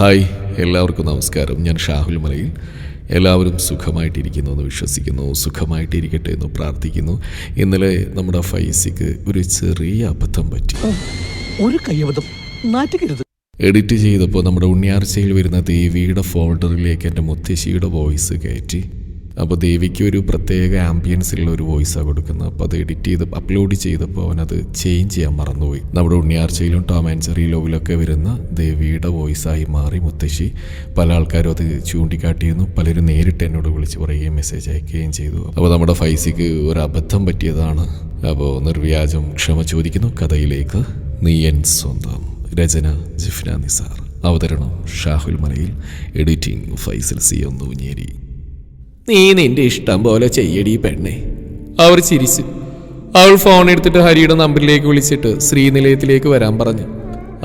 Hi എല്ലാവർക്കും നമസ്കാരം. ഞാൻ ഷാഹുൽ മലയിൽ. എല്ലാവരും സുഖമായിട്ടിരിക്കുന്നു എന്ന് വിശ്വസിക്കുന്നു സുഖമായിട്ടിരിക്കട്ടെ എന്ന് പ്രാർത്ഥിക്കുന്നു. ഇന്നലെ നമ്മുടെ ഫൈസിക്ക് ഒരു ചെറിയ അബദ്ധം പറ്റി. ഒരു കയ്യബദ്ധം. നാറ്റുകരുത്. എഡിറ്റ് ചെയ്തപ്പോൾ നമ്മുടെ ഉണ്ണിയാർച്ചയിൽ വരുന്ന ദേവിയുടെ ഫോൾഡറിലേക്ക് എന്റെ മുത്തശ്ശിയുടെ വോയിസ് കയറ്റി. അപ്പോൾ ദേവിക്ക് ഒരു പ്രത്യേക ആംബിയൻസിലുള്ള ഒരു വോയിസാണ് കൊടുക്കുന്നത്. അപ്പോൾ അത് എഡിറ്റ് ചെയ്ത് അപ്ലോഡ് ചെയ്തപ്പോൾ അവനത് ചേഞ്ച് ചെയ്യാൻ മറന്നുപോയി. നമ്മുടെ ഉണ്ണിയാർച്ചയിലും ടോം ആൻഡ് ചെറി ലോവിലൊക്കെ വരുന്ന ദേവിയുടെ വോയിസായി മാറി മുത്തശ്ശി. പല ആൾക്കാരും അത് ചൂണ്ടിക്കാട്ടിയിരുന്നു. പലരും നേരിട്ട് എന്നോട് വിളിച്ച് പറയുകയും മെസ്സേജ് അയക്കുകയും ചെയ്തു. അപ്പോൾ നമ്മുടെ ഫൈസിക്ക് ഒരു അബദ്ധം പറ്റിയതാണ്. അപ്പോൾ നിർവ്യാജം ക്ഷമ ചോദിക്കുന്നു. കഥയിലേക്ക് നീ എൻ സ്വന്തം രചന ജിഫ്ന നിസാർ. അവതരണം ഷാഹുൽ മലയിൽ. എഡിറ്റിംഗ് ഫൈസൽ സി ഒന്നൂഞ്ഞേരി നീ നിന്റെ ഇഷ്ടം പോലെ ചെയ്യടി പെണ്ണെ. അവർ ചിരിച്ചു. അവൾ ഫോൺ എടുത്തിട്ട് ഹരിയുടെ നമ്പറിലേക്ക് വിളിച്ചിട്ട് ശ്രീനിലയത്തിലേക്ക് വരാൻ പറഞ്ഞു.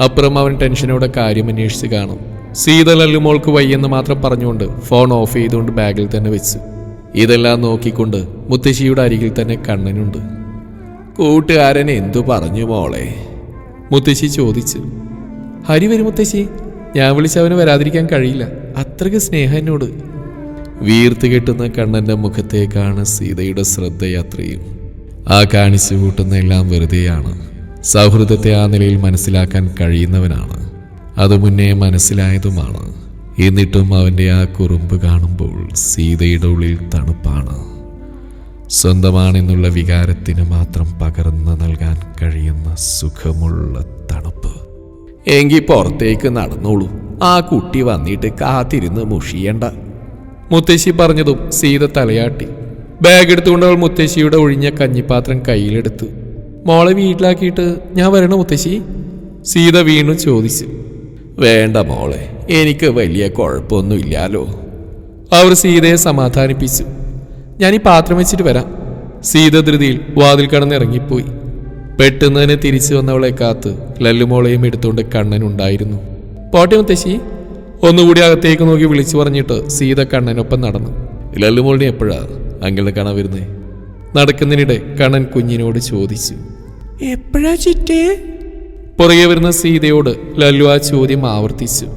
അപ്പുറം അവൻ ടെൻഷനോടെ കാര്യം അന്വേഷിച്ച് കാണും. സീത ലല്ലുമോൾക്ക് വയ്യെന്ന് മാത്രം പറഞ്ഞുകൊണ്ട് ഫോൺ ഓഫ് ചെയ്തുകൊണ്ട് ബാഗിൽ തന്നെ വെച്ചു. ഇതെല്ലാം നോക്കിക്കൊണ്ട് മുത്തശ്ശിയുടെ അരികിൽ തന്നെ കണ്ണനുണ്ട്. കൂട്ടുകാരൻ എന്തു പറഞ്ഞു മോളെ? മുത്തശ്ശി ചോദിച്ചു. ഹരി വരും മുത്തശ്ശി ഞാൻ വിളിച്ച് അവന് വരാതിരിക്കാൻ കഴിയില്ല. അത്രയ്ക്ക് സ്നേഹം എന്നോട്. വീർത്ത് കെട്ടുന്ന കണ്ണന്റെ മുഖത്തേക്കാണ് സീതയുടെ ശ്രദ്ധയാത്രയും. ആ കാണിച്ചു കൂട്ടുന്ന എല്ലാം വെറുതെയാണ്. സൗഹൃദത്തെ ആ നിലയിൽ മനസ്സിലാക്കാൻ കഴിയുന്നവനാണ്. അത് മുന്നേ മനസ്സിലായതുമാണ്. എന്നിട്ടും അവന്റെ ആ കുറുമ്പ് കാണുമ്പോൾ സീതയുടെ ഉള്ളിൽ തണുപ്പാണ്. സ്വന്തമാണെന്നുള്ള വികാരത്തിന് മാത്രം പകർന്നു നൽകാൻ കഴിയുന്ന സുഖമുള്ള തണുപ്പ്. എങ്കിൽ പുറത്തേക്ക് നടന്നോളൂ. ആ കുട്ടി വന്നിട്ട് കാത്തിരുന്ന് മുഷിയണ്ട. മുത്തശ്ശി പറഞ്ഞതും സീത തലയാട്ടി. ബാഗ് എടുത്തുകൊണ്ട് അവൾ മുത്തശ്ശിയുടെ ഒഴിഞ്ഞ കഞ്ഞിപ്പാത്രം കയ്യിലെടുത്തു മോളെ വീട്ടിലാക്കിയിട്ട് ഞാൻ വരണോ മുത്തശ്ശി? സീത വീണ്ടും ചോദിച്ചു. വേണ്ട മോളെ എനിക്ക് വലിയ കുഴപ്പമൊന്നുമില്ലാലോ അവർ സീതയെ സമാധാനിപ്പിച്ചു. ഞാൻ ഈ പാത്രം വെച്ചിട്ട് വരാം. സീത ധൃതിയിൽ വാതിൽ കടന്നിറങ്ങിപ്പോയി. പെട്ടെന്ന് തന്നെ തിരിച്ചു വന്നവളെ കാത്ത് ലല്ലുമോളെയും എടുത്തുകൊണ്ട് കണ്ണനുണ്ടായിരുന്നു പോട്ടെ മുത്തശ്ശി. ഒന്നുകൂടി അകത്തേക്ക് നോക്കി വിളിച്ചു പറഞ്ഞിട്ട് സീത കണ്ണനൊപ്പം നടന്നു. ലല്ലുമോളിനെ എപ്പോഴാ അങ്കിളിനെ കാണാൻ വരുന്നേ? നടക്കുന്നതിനിടെ കണ്ണൻ കുഞ്ഞിനോട് ചോദിച്ചു. എപ്പോഴാ ചിറ്റേ? പുറകെ വരുന്ന സീതയോട് ലല്ലു ആ ചോദ്യം ആവർത്തിച്ചു.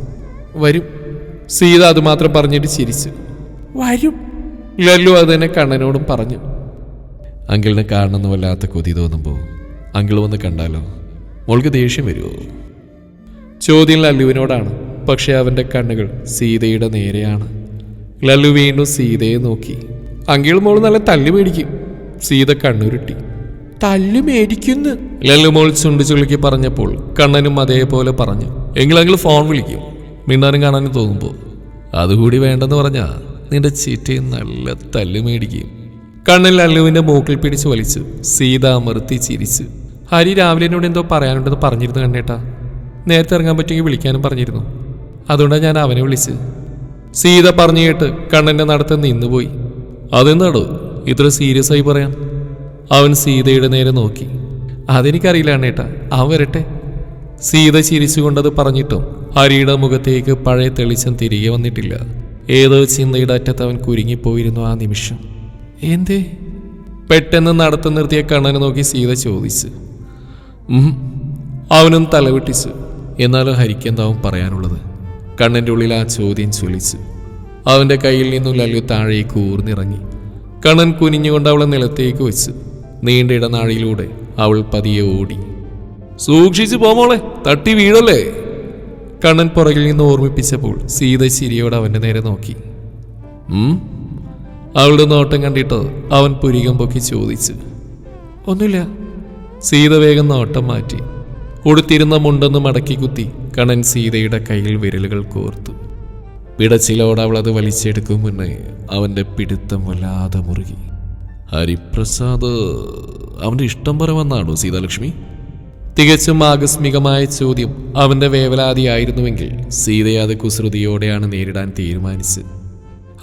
വരും. സീത അതുമാത്രം പറഞ്ഞിട്ട് ചിരിച്ചു. വരും. ലല്ലു അത് തന്നെ കണ്ണനോടും പറഞ്ഞു. അങ്കിളിനെ കാണണമെന്ന് വല്ലാത്ത കൊതി തോന്നുമ്പോൾ അങ്കിൾ വന്ന് കണ്ടാലോ? മോൾക്ക് ദേഷ്യം വരുമോ ചോദ്യം ലല്ലുവിനോടാണ്. പക്ഷെ അവന്റെ കണ്ണുകൾ സീതയുടെ നേരെയാണ്. ലല്ലു വീണ്ടും സീതയെ നോക്കി. അങ്കിൾ മോൾ നല്ല തല്ലു മേടിക്കും. സീത കണ്ണുരുട്ടി. തല്ലു മേടിക്കുന്നു? ലല്ലു മോൾ ചുണ്ടു ചുളുക്കി പറഞ്ഞപ്പോൾ കണ്ണനും അതേപോലെ പറഞ്ഞു. എങ്കിൽ ഫോൺ വിളിക്കും. മിണ്ടാനും കാണാനും തോന്നുമ്പോൾ. അതുകൂടി വേണ്ടെന്ന് പറഞ്ഞാ നിന്റെ ചീറ്റയും നല്ല തല്ലു മേടിക്കും. കണ്ണൻ ലല്ലുവിന്റെ മൂക്കിൽ പിടിച്ച് വലിച്ചു. സീത അമർത്തി ചിരിച്ചു. ഹരി രാവിലെ എന്നോട് എന്തോ പറയാനുണ്ടെന്ന് പറഞ്ഞിരുന്നു കണ്ണേട്ടാ. നേരത്തെ ഇറങ്ങാൻ പറ്റുമെങ്കിൽ വിളിക്കാനും പറഞ്ഞിരുന്നു. അതുകൊണ്ടാണ് ഞാൻ അവനെ വിളിച്ച് സീത പറഞ്ഞു കേട്ട് കണ്ണന്റെ നടത്ത് നിന്നുപോയി. അതെന്താടോ? ഇത്ര സീരിയസ് ആയി പറയാൻ. അവൻ സീതയുടെ നേരെ നോക്കി. അതെനിക്കറിയില്ല അണ്ണേട്ടാ അവൻ വരട്ടെ. സീത ചിരിച്ചുകൊണ്ടത് പറഞ്ഞിട്ടും ഹരിയുടെ മുഖത്തേക്ക് പഴയ തെളിച്ചം തിരികെ വന്നിട്ടില്ല. ഏതോ ചിന്തയുടെ അറ്റത്ത് അവൻ കുരുങ്ങിപ്പോയിരുന്നു ആ നിമിഷം. എന്തേ? പെട്ടെന്ന് നടത്തു നിർത്തിയ കണ്ണനെ നോക്കി സീത ചോദിച്ചു. അവനും തലവിട്ടിച്ചു. എന്നാലും ഹരിക്കെന്താവും പറയാനുള്ളത്? കണ്ണന്റെ ഉള്ളിൽ ആ ചോദ്യം ചൊലിച്ചു അവന്റെ കയ്യിൽ നിന്നും ലല്ലു താഴേക്ക് ഊർന്നിറങ്ങി. കണ്ണൻ കുനിഞ്ഞുകൊണ്ട് അവളെ നിലത്തേക്ക് വെച്ചു നീണ്ട ഇടനാഴിയിലൂടെ അവൾ പതിയെ ഓടി. സൂക്ഷിച്ചു പോമോളെ തട്ടി വീഴല്ലേ? കണ്ണൻ പുറകിൽ നിന്ന് ഓർമ്മിപ്പിച്ചപ്പോൾ സീത ചിരിയോടെ അവന്റെ നേരെ നോക്കി. അവളുടെ നോട്ടം കണ്ടിട്ട് അവൻ പുരികം പൊക്കി ചോദിച്ചു ഒന്നുമില്ല. സീത വേഗം നോട്ടം മാറ്റി ഉടുത്തിരുന്ന മുണ്ടെന്ന് മടക്കി കുത്തി കണൻ സീതയുടെ കയ്യിൽ വിരലുകൾ കോർത്തു. പിടച്ചിലോടെ അവൾ അത് വലിച്ചെടുക്കും മുന്നേ അവന്റെ പിടുത്തം വല്ലാതെ മുറുകി. ഹരിപ്രസാദ് അവന്റെ ഇഷ്ടം പറവെന്നാണോ സീതാലക്ഷ്മി? തികച്ചും ആകസ്മികമായ ചോദ്യം അവന്റെ വേവലാതിയായിരുന്നുവെങ്കിൽ സീതയെ അത് കുസൃതിയോടെയാണ് നേരിടാൻ തീരുമാനിച്ചത്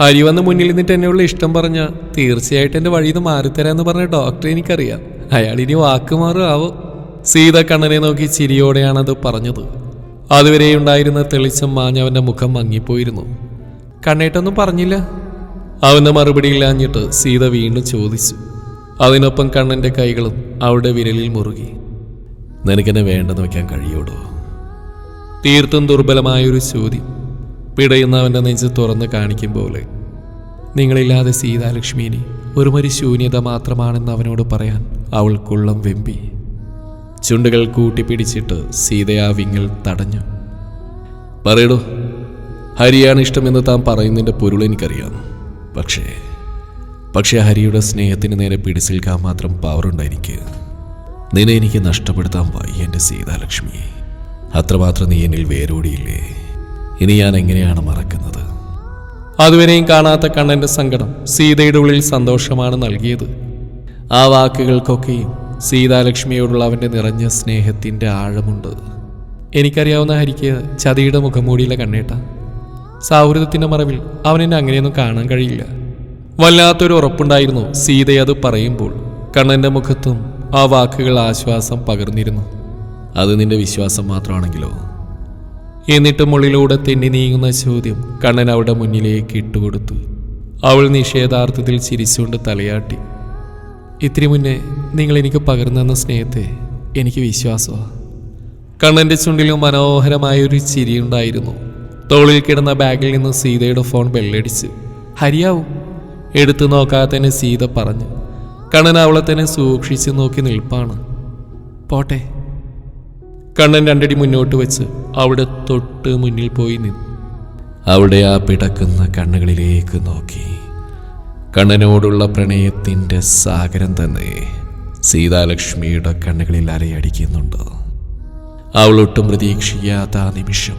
ഹരി വന്ന് മുന്നിൽ നിന്നിട്ട് എന്നുള്ള ഇഷ്ടം പറഞ്ഞ തീർച്ചയായിട്ടും എന്റെ വഴിയിൽ നിന്ന് മാറിത്തരാന്ന് പറഞ്ഞ ഡോക്ടറെ എനിക്കറിയാം. അയാൾ ഇനി വാക്ക് മാറുമാവോ സീത കണ്ണനെ നോക്കി ചിരിയോടെയാണ് അത് പറഞ്ഞത്. അതുവരെ ഉണ്ടായിരുന്ന തെളിച്ചം മാഞ്ഞവന്റെ മുഖം മങ്ങിപ്പോയിരുന്നു. കണ്ണേട്ടൊന്നും പറഞ്ഞില്ല. അവന്റെ മറുപടി ഇല്ലാഞ്ഞിട്ട് സീത വീണ്ടും ചോദിച്ചു. അതിനൊപ്പം കണ്ണന്റെ കൈകളും അവളുടെ വിരലിൽ മുറുകി. നിനക്കെന്നെ വേണ്ടെന്ന് വെക്കാൻ കഴിയോടോ തീർത്തും ദുർബലമായൊരു ചോദ്യം. പിടയുന്ന അവന്റെ നെഞ്ച് തുറന്ന് കാണിക്കും പോലെ. നിങ്ങളില്ലാതെ സീതാലക്ഷ്മിനി ഒരുമൊരു ശൂന്യത മാത്രമാണെന്ന് അവനോട് പറയാൻ അവൾക്കുള്ളം വെമ്പി. ചുണ്ടുകൾ കൂട്ടിപ്പിടിച്ചിട്ട് സീതയാ വിങ്ങൽ തടഞ്ഞു. പറയടോ ഹരിയാണ് ഇഷ്ടമെന്ന് താൻ പറയുന്നതിന്റെ പൊരുൾ എനിക്കറിയാം. പക്ഷേ പക്ഷേ ഹരിയുടെ സ്നേഹത്തിന് നേരെ പിടിച്ചിൽക്കാൻ മാത്രം പവറുണ്ട് എനിക്ക്? നിന്നെ എനിക്ക് നഷ്ടപ്പെടുത്താൻ വയ്യ എന്റെ സീതാലക്ഷ്മിയെ. അത്രമാത്രം നീ എന്നിൽ വേരോടിയില്ലേ? ഇനി ഞാൻ എങ്ങനെയാണ് മറക്കുന്നത്? അതുവരെയും കാണാത്ത കണ്ണന്റെ സങ്കടം സീതയുടെ ഉള്ളിൽ സന്തോഷമാണ് നൽകിയത്. ആ വാക്കുകൾക്കൊക്കെയും സീതാലക്ഷ്മിയോടുള്ള അവന്റെ നിറഞ്ഞ സ്നേഹത്തിന്റെ ആഴമുണ്ട്. എനിക്കറിയാവുന്ന ഹരിക്ക് ചതിയുടെ മുഖംമൂടിയിലെ കണ്ണേട്ട. സൗഹൃദത്തിന്റെ മറവിൽ അവനെന്നെ അങ്ങനെയൊന്നും കാണാൻ കഴിയില്ല. വല്ലാത്തൊരു ഉറപ്പുണ്ടായിരുന്നു സീതയത് പറയുമ്പോൾ. കണ്ണന്റെ മുഖത്തും ആ വാക്കുകൾ ആശ്വാസം പകർന്നിരുന്നു. അത് നിന്റെ വിശ്വാസം മാത്രമാണെങ്കിലോ? എന്നിട്ട് ഉള്ളിലൂടെ തെന്നി നീങ്ങുന്ന ചോദ്യം കണ്ണൻ അവളുടെ മുന്നിലേക്ക് ഇട്ടുകൊടുത്തു. അവൾ നിഷേധാർത്ഥത്തിൽ ചിരിച്ചുകൊണ്ട് തലയാട്ടി. ഇത്തിരി മുന്നേ നിങ്ങൾ എനിക്ക് പകർന്നു തന്ന സ്നേഹത്തെ എനിക്ക് വിശ്വാസമാണ് കണ്ണന്റെ ചുണ്ടിലും മനോഹരമായ ഒരു ചിരിയുണ്ടായിരുന്നു തോളിൽ കിടന്ന ബാഗിൽ നിന്ന് സീതയുടെ ഫോൺ ബെല്ലടിച്ച് ഹരിയാവും. എടുത്തു നോക്കാതെ തന്നെ സീത പറഞ്ഞു കണ്ണൻ അവളെ തന്നെ സൂക്ഷിച്ചു നോക്കി നിൽപ്പാണ്. പോട്ടെ. കണ്ണൻ രണ്ടടി മുന്നോട്ട് വെച്ച് അവിടെ തൊട്ട് മുന്നിൽ പോയി നിന്നു. അവിടെ ആ പിടക്കുന്ന കണ്ണുകളിലേക്ക് നോക്കി. കണ്ണനോടുള്ള പ്രണയത്തിന്റെ സാഗരം തന്നെ സീതാലക്ഷ്മിയുടെ കണ്ണുകളിൽ അരയടിക്കുന്നുണ്ട് അവളൊട്ടും പ്രതീക്ഷിക്കാത്ത ആ നിമിഷം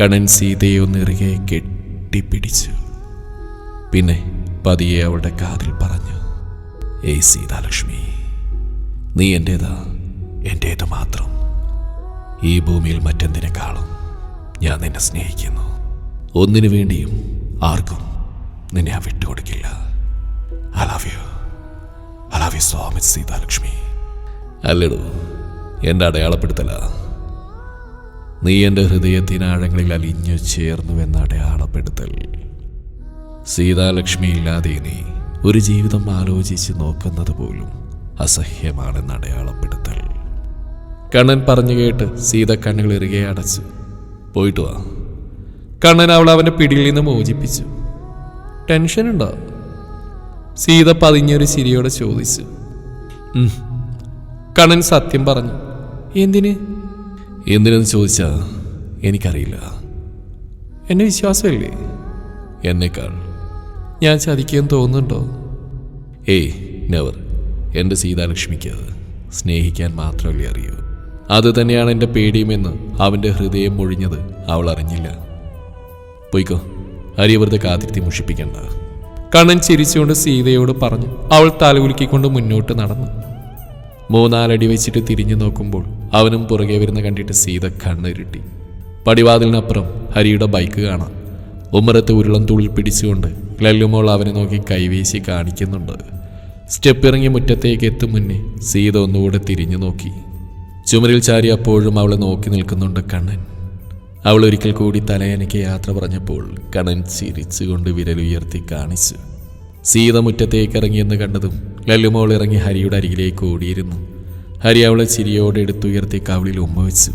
കണ്ണൻ സീതയെ ഒന്നിറുകെ കെട്ടിപ്പിടിച്ചു. പിന്നെ പതിയെ അവളുടെ കാതിൽ പറഞ്ഞു ഏയ് സീതാലക്ഷ്മി നീ എന്റേതാ എന്റേത് മാത്രം. ഈ ഭൂമിയിൽ മറ്റെന്തിനേക്കാളും ഞാൻ നിന്നെ സ്നേഹിക്കുന്നു. ഒന്നിനു വേണ്ടിയും ആർക്കും നിന്നെ ആ വിട്ടുകൊടുക്കില്ല. I love you I love you so much Seethalakshmi അല്ലടോ എന്റെ അടയാളപ്പെടുത്തല. നീ എന്റെ ഹൃദയത്തിനാഴങ്ങളിൽ അലിഞ്ഞു ചേർന്നുവെന്ന അടയാളപ്പെടുത്തൽ. സീതാലക്ഷ്മി ഇല്ലാതെ നീ ഒരു ജീവിതം ആലോചിച്ച് നോക്കുന്നത് പോലും അസഹ്യമാണെന്ന് അടയാളപ്പെടുത്തൽ. കണ്ണൻ പറഞ്ഞു കേട്ട് സീത കണ്ണുകൾ ഇറുകെ അടച്ചു. പോയിട്ട് വാ. കണ്ണൻ അവൾ അവന്റെ പിടിയിൽ നിന്ന് മോചിപ്പിച്ചു. ടെൻഷൻ ഉണ്ടോ സീത പതിഞ്ഞൊരു ചിരിയോടെ ചോദിച്ചു. കണൻ കണ്ണൻ സത്യം പറഞ്ഞു. എന്തിന്? എന്തിനെന്ന് ചോദിച്ചാ എനിക്കറിയില്ല. എന്നെ വിശ്വാസമില്ലേ? എന്നേക്കാൾ. ഞാൻ ചതിക്കുമെന്ന് തോന്നുന്നുണ്ടോ? ഏയ് നെവർ എന്റെ സീതാലക്ഷ്മിക്ക് സ്നേഹിക്കാൻ മാത്രമല്ലേ അറിയൂ. അത് തന്നെയാണ് എന്റെ പേടിയുമെന്ന് അവന്റെ ഹൃദയം മൊഴിഞ്ഞത് അവൾ അറിഞ്ഞില്ല. പോയിക്കോ. വെറുതെ കാത്തിരുത്തി മുഷിപ്പിക്കണ്ട. കണ്ണൻ ചിരിച്ചുകൊണ്ട് സീതയോട് പറഞ്ഞു അവൾ തലകുലുക്കിക്കൊണ്ട് മുന്നോട്ട് നടന്നു. മൂന്നാലടി വെച്ചിട്ട് തിരിഞ്ഞു നോക്കുമ്പോൾ അവനും പുറകെ വരുന്ന കണ്ടിട്ട് സീത കണ്ണിരുട്ടി. പടിവാതിലിനപ്പുറം ഹരിയുടെ ബൈക്ക് കാണാം. ഉമ്മറത്ത് ഉരുളം തുള്ളിൽ പിടിച്ചുകൊണ്ട് ലല്ലുമോൾ അവനെ നോക്കി കൈവീശി കാണിക്കുന്നുണ്ട്. സ്റ്റെപ്പ് ഇറങ്ങി മുറ്റത്തേക്ക് എത്തും മുന്നേ സീത ഒന്നുകൂടെ തിരിഞ്ഞു നോക്കി. ചുമരിൽ ചാരി അപ്പോഴും അവളെ നോക്കി നിൽക്കുന്നുണ്ട് കണ്ണൻ. അവൾ ഒരിക്കൽ കൂടി തലയനയ്ക്ക് യാത്ര പറഞ്ഞപ്പോൾ കണൻ ചിരിച്ചുകൊണ്ട് വിരലുയർത്തി കാണിച്ചു. സീത മുറ്റത്തേക്ക് ഇറങ്ങിയെന്ന് കണ്ടതും ലല്ലുമോൾ ഇറങ്ങി ഹരിയുടെ അരികിലേക്ക് ഓടിയിരുന്നു. ഹരി അവളെ ചിരിയോടെ എടുത്തുയർത്തി കവിളിൽ ഉമ്മ വെച്ചു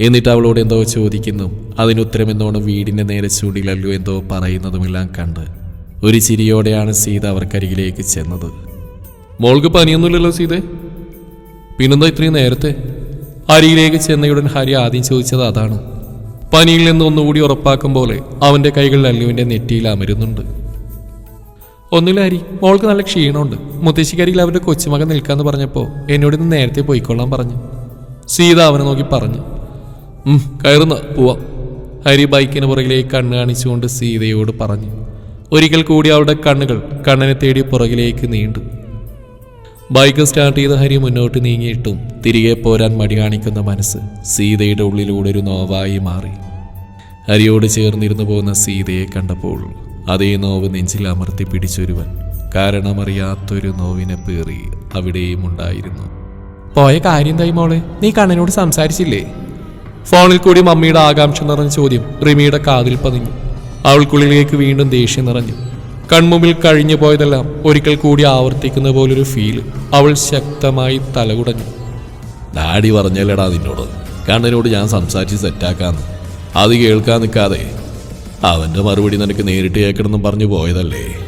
എന്നിട്ട് അവളോട് എന്തോ ചോദിക്കുന്നു അതിനുത്തരമെന്നോണം വീടിന്റെ നേരെ ചൂണ്ടി ലല്ലു എന്തോ പറയുന്നതുമെല്ലാം കണ്ട് ഒരു ചിരിയോടെയാണ് സീത അവർക്കരികിലേക്ക് ചെന്നത്. മോൾക്ക് പനിയൊന്നുമില്ലല്ലോ സീതേ? പിന്നെന്താ ഇത്രയും നേരത്തെ? അരിയിലേക്ക് ചെന്നയുടൻ ഹരി ആദ്യം ചോദിച്ചത് അതാണ്. പനിയിൽ നിന്ന് ഒന്നുകൂടി ഉറപ്പാക്കും പോലെ അവന്റെ കൈകൾ അല്ലുവിന്റെ നെറ്റിയിൽ അമരുന്നുണ്ട്. ഒന്നില്ല ഹരി മോൾക്ക് നല്ല ക്ഷീണമുണ്ട്. മുത്തശ്ശിക്കരിയിൽ അവരുടെ കൊച്ചുമകൻ നിൽക്കാന്ന് പറഞ്ഞപ്പോൾ എന്നോട് ഇന്ന് നേരത്തെ പോയിക്കൊള്ളാൻ പറഞ്ഞു. സീത അവനെ നോക്കി പറഞ്ഞു കയറുന്ന പോവാം. ഹരി ബൈക്കിന് പുറകിലേക്ക് കണ്ണ് കാണിച്ചുകൊണ്ട് സീതയോട് പറഞ്ഞു. ഒരിക്കൽ കൂടി അവളുടെ കണ്ണുകൾ കണ്ണനെ തേടി പുറകിലേക്ക് നീണ്ടു. ബൈക്ക് സ്റ്റാർട്ട് ചെയ്ത ഹരി മുന്നോട്ട് നീങ്ങിയിട്ടും തിരികെ പോരാൻ മടി കാണിക്കുന്ന മനസ്സ് സീതയുടെ ഉള്ളിലൂടെ ഒരു നോവായി മാറി. ഹരിയോട് ചേർന്നിരുന്നു പോകുന്ന സീതയെ കണ്ടപ്പോൾ അതേ നോവ് നെഞ്ചിൽ അമർത്തി പിടിച്ചൊരുവൻ. കാരണമറിയാത്തൊരു നോവിനെ പേറി അവിടെയും ഉണ്ടായിരുന്നു. പോയ കാര്യം തൈ മോളെ? നീ കണ്ണനോട് സംസാരിച്ചില്ലേ? ഫോണിൽ കൂടി മമ്മിയുടെ ആകാംക്ഷ നിറഞ്ഞ ചോദ്യം റിമിയുടെ കാതിൽ പതിഞ്ഞു. അവൾക്കുള്ളിലേക്ക് വീണ്ടും ദേഷ്യം നിറഞ്ഞു. കൺമുമ്പിൽ കഴിഞ്ഞു പോയതെല്ലാം ഒരിക്കൽ കൂടി ആവർത്തിക്കുന്ന പോലൊരു ഫീൽ അവൾ ശക്തമായി തലകുടഞ്ഞു. ഡാഡി പറഞ്ഞല്ലേടാ നിന്നോട്. കണ്ണനോട് ഞാൻ സംസാരിച്ച് സെറ്റാക്കാന്ന്. അത് കേൾക്കാൻ നിൽക്കാതെ. അവന്റെ മറുപടി നിനക്ക് നേരിട്ട് കേൾക്കണമെന്നും പറഞ്ഞു പോയതല്ലേ?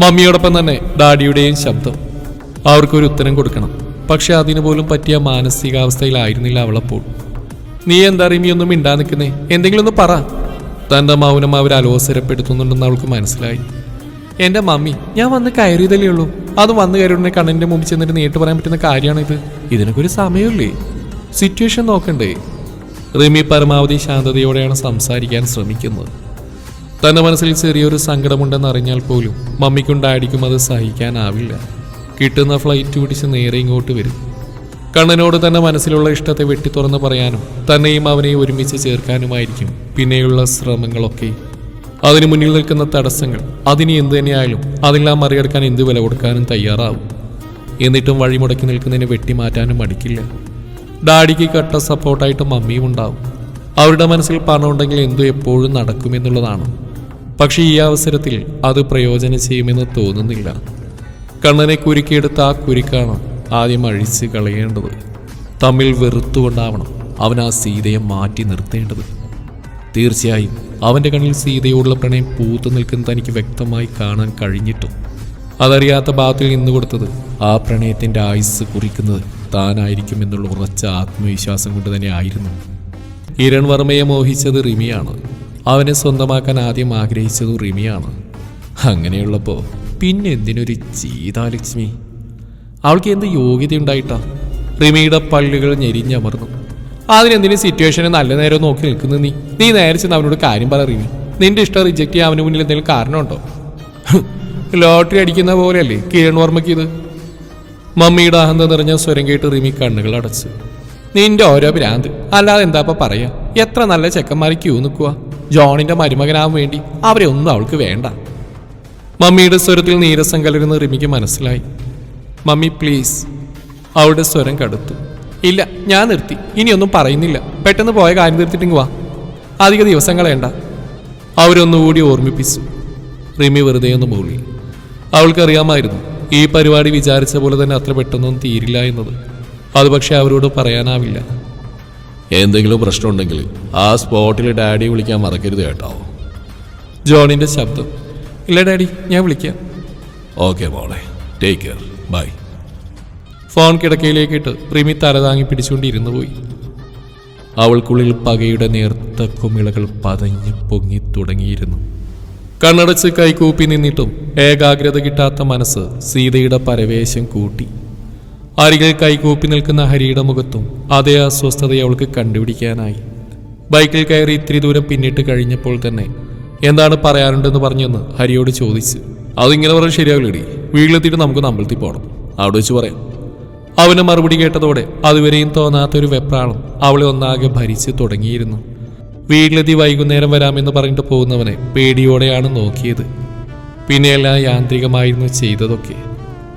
മമ്മിയോടൊപ്പം തന്നെ ഡാഡിയുടെയും ശബ്ദം. അവർക്കൊരു ഉത്തരം കൊടുക്കണം. പക്ഷെ അതിനു പോലും പറ്റിയ മാനസികാവസ്ഥയിലായിരുന്നില്ല അവളപ്പോൾ. നീ എന്താ റിമിയൊന്നും മിണ്ടാ നിൽക്കുന്നേ? എന്തെങ്കിലും ഒന്ന് പറ. തന്റെ മൗനം അവർ അലോസരപ്പെടുത്തുന്നുണ്ടെന്ന് അവൾക്ക് മനസ്സിലായി. എന്റെ മമ്മി ഞാൻ വന്ന് കയറിയതല്ലേ ഉള്ളൂ. അത് വന്ന് ഉടനെ കണ്ണിന്റെ മുമ്പിൽ ചെന്നിട്ട് നേരിട്ട് പറയാൻ പറ്റുന്ന കാര്യമാണ് ഇത് ഇതിനൊക്കെ ഒരു സമയമില്ലേ? സിറ്റുവേഷൻ നോക്കണ്ടേ. റിമി പരമാവധി ശാന്തതയോടെയാണ് സംസാരിക്കാൻ ശ്രമിക്കുന്നത്. തന്റെ മനസ്സിൽ ചെറിയൊരു സങ്കടമുണ്ടെന്ന് അറിഞ്ഞാൽ പോലും മമ്മിക്കും ഡാഡിക്കും അത് സഹിക്കാനാവില്ല. കിട്ടുന്ന ഫ്ലൈറ്റ് പിടിച്ച് നേരെ ഇങ്ങോട്ട് വരും. കണ്ണനോട് തന്റെ മനസ്സിലുള്ള ഇഷ്ടത്തെ വെട്ടി തുറന്ന് പറയാനും തന്നെയും അവനെയും ഒരുമിച്ച് ചേർക്കാനുമായിരിക്കും പിന്നെയുള്ള ശ്രമങ്ങളൊക്കെ. അതിനു മുന്നിൽ നിൽക്കുന്ന തടസ്സങ്ങൾ അതിന് എന്ത് തന്നെയായാലും അതെല്ലാം മറികടക്കാൻ എന്ത് വില കൊടുക്കാനും തയ്യാറാവും. എന്നിട്ടും വഴിമുടക്കി നിൽക്കുന്നതിനെ വെട്ടിമാറ്റാനും മടിക്കില്ല. ഡാഡിക്ക് കട്ട സപ്പോർട്ടായിട്ട് മമ്മിയും ഉണ്ടാവും. അവരുടെ മനസ്സിൽ പണമുണ്ടെങ്കിൽ എന്തു എപ്പോഴും നടക്കുമെന്നുള്ളതാണ്. പക്ഷേ ഈ അവസരത്തിൽ അത് പ്രയോജനം ചെയ്യുമെന്ന് തോന്നുന്നില്ല. കണ്ണനെ കുരുക്കിയെടുത്ത ആ കുരുക്കാണ് ആദ്യം അഴിച്ച് കളയേണ്ടത്. തമ്മിൽ വെറുത്തുകൊണ്ടാവണം അവൻ ആ സീതയെ മാറ്റി നിർത്തേണ്ടത്. തീർച്ചയായും അവന്റെ കണ്ണിൽ സീതയോടുള്ള പ്രണയം പൂത്തു നിൽക്കുന്നത് തനിക്ക് വ്യക്തമായി കാണാൻ കഴിഞ്ഞിട്ടും. അതറിയാത്ത ഭാഗത്തിൽ നിന്ന് കൊടുത്തത് ആ പ്രണയത്തിന്റെ ആയുസ് കുറിക്കുന്നത് താനായിരിക്കുമെന്നുള്ള ഉറച്ച ആത്മവിശ്വാസം കൊണ്ട് തന്നെ ആയിരുന്നു. കിരൺ വർമ്മയെ മോഹിച്ചത് റിമിയാണ്. അവനെ സ്വന്തമാക്കാൻ ആദ്യം ആഗ്രഹിച്ചത് റിമിയാണ്. അങ്ങനെയുള്ളപ്പോൾ പിന്നെ എന്തിനൊരു ചീതാലക്ഷ്മി? അവൾക്ക് എന്ത് യോഗ്യതയുണ്ടായിട്ടാ? റിമിയുടെ പല്ലുകൾ ഞെരിഞ്ഞമർന്നു. അതിനെന്തിനും സിറ്റുവേഷനെ നല്ല നേരം നോക്കി നിൽക്കുന്നു നീ? നീ നേരെ ചെന്ന് അവനോട് കാര്യം പറയുന്നു നിന്റെ ഇഷ്ടം റിജക്റ്റ് ചെയ്യാൻ അവന് മുന്നിൽ എന്തെങ്കിലും കാരണമുണ്ടോ? ലോട്ടറി അടിക്കുന്ന പോലെയല്ലേ? കിരൺ വർമ്മയ്ക്ക് ഇത്. മമ്മിയുടെ അഹന്ത നിറഞ്ഞ സ്വരം കേട്ട് റിമി കണ്ണുകൾ അടച്ച്. നിന്റെ ഓരോ ഭ്രാന്ത്. അല്ലാതെ എന്താപ്പ പറയാ? എത്ര നല്ല ചെക്കന്മാർ ക്യൂ നിൽക്കുക ജോണിന്റെ മരുമകനാവാൻ വേണ്ടി അവരെ ഒന്നും അവൾക്ക് വേണ്ട. മമ്മിയുടെ സ്വരത്തിൽ നീരസം കലരുന്ന റിമിക്ക് മനസ്സിലായി. മമ്മി പ്ലീസ് അവളുടെ സ്വരം കടുത്തു. ഇല്ല ഞാൻ നിർത്തി. ഇനിയൊന്നും പറയുന്നില്ല. പെട്ടെന്ന് പോയ കാര്യം നിർത്തിട്ടിങ് വാ. അധിക ദിവസങ്ങളേണ്ട അവരൊന്നുകൂടി ഓർമ്മിപ്പിച്ചു. റിമി വെറുതെ ഒന്ന് മൂളി. അവൾക്കറിയാമായിരുന്നു ഈ പരിപാടി വിചാരിച്ച പോലെ തന്നെ അത്ര പെട്ടെന്നൊന്നും തീരില്ല എന്നത്. അത് പക്ഷേ അവരോട് പറയാനാവില്ല. എന്തെങ്കിലും പ്രശ്നമുണ്ടെങ്കിൽ ആ സ്പോട്ടിൽ ഡാഡി വിളിക്കാൻ മറക്കരുത് കേട്ടോ. ജോണിന്റെ ശബ്ദം. ഇല്ല ഡാഡി ഞാൻ വിളിക്കാം. ഓക്കെ മോളെ. Take care. ബൈ. ഫോൺ കിടക്കയിലേക്കിട്ട് റിമി തലതാങ്ങി പിടിച്ചുകൊണ്ടിരുന്നു പോയി. അവൾക്കുള്ളിൽ പകയുടെ നേർത്ത കുമിളകൾ പതഞ്ഞ് പൊങ്ങി തുടങ്ങിയിരുന്നു. കണ്ണടച്ച് കൈകൂപ്പി നിന്നിട്ടും ഏകാഗ്രത കിട്ടാത്ത മനസ്സ് സീതയുടെ പരവേശം കൂട്ടി. അരികിൽ കൈകൂപ്പി നിൽക്കുന്ന ഹരിയുടെ മുഖത്തും അതേ അസ്വസ്ഥതയെ അവൾക്ക് കണ്ടുപിടിക്കാനായി. ബൈക്കിൽ കയറി ഇത്തിരി ദൂരം പിന്നിട്ട് കഴിഞ്ഞപ്പോൾ തന്നെ എന്താണ് പറയാനുണ്ടെന്ന് പറഞ്ഞെന്ന് ഹരിയോട് ചോദിച്ചു. അതിങ്ങനെ പറഞ്ഞാൽ ശരിയാവില്ലേടി. വീട്ടിലെത്തിയിട്ട് നമുക്ക് അമ്പലത്തിൽ പോകണം അവിടെ വെച്ച് പറയാം. അവന് മറുപടി കേട്ടതോടെ അതുവരെയും തോന്നാത്തൊരു വെപ്രാളം അവളെ ഒന്നാകെ ഭരിച്ചു തുടങ്ങിയിരുന്നു. വീട്ടിലെത്തി വൈകുന്നേരം വരാമെന്ന് പറഞ്ഞിട്ട് പോകുന്നവനെ പേടിയോടെയാണ് നോക്കിയത്. പിന്നെയെല്ലാം യാന്ത്രികമായിരുന്നു ചെയ്തതൊക്കെ.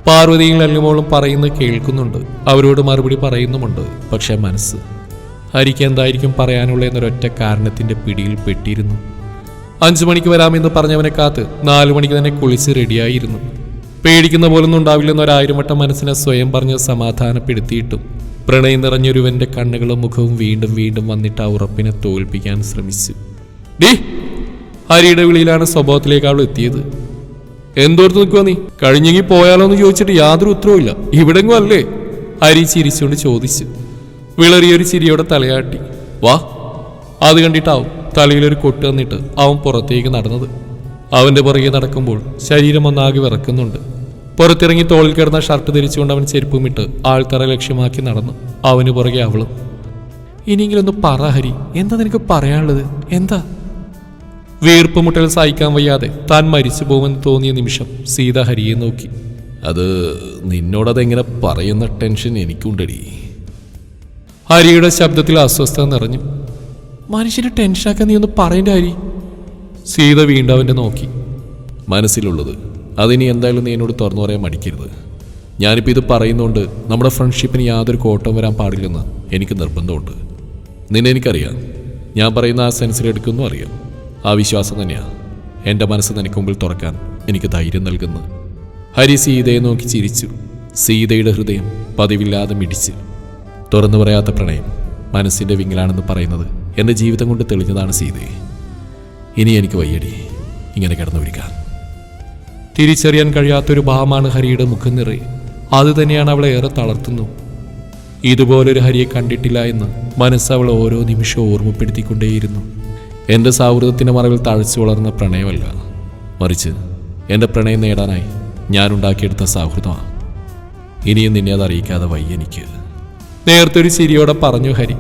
പാർവതിയും ലല്ലുമോളും പറയുന്നത് കേൾക്കുന്നുണ്ട്. അവരോട് മറുപടി പറയുന്നുമുണ്ട് പക്ഷെ മനസ്സ്. ഹരിക്ക് എന്തായിരിക്കും പറയാനുള്ള എന്നൊരൊറ്റ കാരണത്തിന്റെ പിടിയിൽ പെട്ടിരുന്നു. അഞ്ചു മണിക്ക് വരാമെന്ന് പറഞ്ഞവനെ കാത്ത് നാലു മണിക്ക് തന്നെ കുളിച്ച് റെഡിയായിരുന്നു പേടിക്കുന്ന പോലൊന്നും ഉണ്ടാവില്ലെന്ന് ഒരായിരം വട്ടം മനസ്സിനെ സ്വയം പറഞ്ഞ് സമാധാനപ്പെടുത്തിയിട്ടും. പ്രണയം നിറഞ്ഞൊരുവന്റെ കണ്ണുകളും മുഖവും വീണ്ടും വീണ്ടും വന്നിട്ട് ആ ഉറപ്പിനെ തോൽപ്പിക്കാൻ ശ്രമിച്ചു. ഡി ഹരിയുടെ വിളിയിലാണ് സ്വഭാവത്തിലേക്ക് അവൾ എത്തിയത്. എന്തോർത്ത് നിൽക്കുക നീ? കഴിഞ്ഞെങ്കിൽ പോയാലോ എന്ന് ചോദിച്ചിട്ട് യാതൊരു ഉത്തരവുമില്ല ഇവിടെങ്ങും അല്ലേ? ഹരി ചിരിച്ചുകൊണ്ട് ചോദിച്ചു. വിളറിയൊരു ചിരിയോടെ തലയാട്ടി. വാ. അത് കണ്ടിട്ടാവും തലയിലൊരു കൊട്ട് തന്നിട്ട് അവൻ പുറത്തേക്ക് നടന്നത്. അവന്റെ പുറകെ നടക്കുമ്പോൾ ശരീരം ഒന്നാകെ വിറക്കുന്നുണ്ട്. പുറത്തിറങ്ങി തോളിൽ കിടന്ന ഷർട്ട് ധരിച്ചുകൊണ്ട് അവൻ ചെരുപ്പുമിട്ട് ആൾക്കാരെ ലക്ഷ്യമാക്കി നടന്നു. അവന് പുറകെ അവളും ഇനിയെങ്കിലും ഒന്ന് പറ ഹരി എന്താ നിനക്ക് പറയാനുള്ളത്? എന്താ? വീർപ്പ് മുട്ടൽ സഹിക്കാൻ വയ്യാതെ താൻ മരിച്ചു പോകുമെന്ന് തോന്നിയ നിമിഷം സീത ഹരിയെ നോക്കി. അത് നിന്നോടതെങ്ങനെ പറയുന്ന ടെൻഷൻ എനിക്കുണ്ടടി. ഹരിയുടെ ശബ്ദത്തിൽ അസ്വസ്ഥത നിറഞ്ഞു. മനുഷ്യനെ ടെൻഷനാക്കാൻ നീ ഒന്ന് പറയേണ്ട ഹരി. സീത വീണ്ടും അവന്റെ നോക്കി. മനസ്സിലുള്ളത് അതിനി എന്തായാലും നീ എന്നോട് തുറന്നു പറയാൻ മടിക്കരുത്. ഞാനിപ്പോൾ ഇത് പറയുന്നതുകൊണ്ട് നമ്മുടെ ഫ്രണ്ട്ഷിപ്പിന് യാതൊരു കോട്ടം വരാൻ പാടില്ലെന്ന് എനിക്ക് നിർബന്ധമുണ്ട്. നിന്നെ എനിക്കറിയാം. ഞാൻ പറയുന്ന ആ സെൻസിലെടുക്കുന്നു അറിയാം. ആ വിശ്വാസം തന്നെയാണ് എന്റെ മനസ്സ് നിനക്ക് മുമ്പിൽ തുറക്കാൻ എനിക്ക് ധൈര്യം നൽകുന്നു. ഹരി സീതയെ നോക്കി ചിരിച്ചു. സീതയുടെ ഹൃദയം പതിവില്ലാതെ മിടിച്ച്. തുറന്നു പറയാത്ത പ്രണയം മനസ്സിന്റെ വിങ്ങലാണെന്ന് പറയുന്നത് എന്റെ ജീവിതം കൊണ്ട് തെളിഞ്ഞതാണ് സീതയെ. ഇനി എനിക്ക് വയ്യടി. ഇങ്ങനെ കിടന്നു പിടിക്കാൻ തിരിച്ചറിയാൻ കഴിയാത്തൊരു ഭാവമാണ് ഹരിയുടെ മുഖം നിറയെ. അത് തന്നെയാണ് അവളെ ഏറെ തളർത്തുന്നു. ഇതുപോലൊരു ഹരിയെ കണ്ടിട്ടില്ല എന്ന് മനസ്സ് അവൾ ഓരോ നിമിഷവും ഓർമ്മപ്പെടുത്തിക്കൊണ്ടേയിരുന്നു. എന്റെ സൗഹൃദത്തിന്റെ മറവിൽ തഴച്ചു വളർന്ന പ്രണയമല്ല. മറിച്ച് എന്റെ പ്രണയം നേടാനായി ഞാൻ ഉണ്ടാക്കിയെടുത്ത സൗഹൃദമാണ്. ഇനിയും നിന്നെ അത് അറിയിക്കാതെ വയ്യ എനിക്ക്. നേർത്തൊരു ചിരിയോടെ പറഞ്ഞു ഹരി.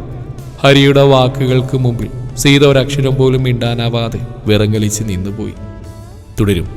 ഹരിയുടെ വാക്കുകൾക്ക് മുമ്പിൽ സീത ഒരക്ഷരം പോലും മിണ്ടാനാവാതെ വിറങ്ങലിച്ച് നിന്നുപോയി. തുടരും.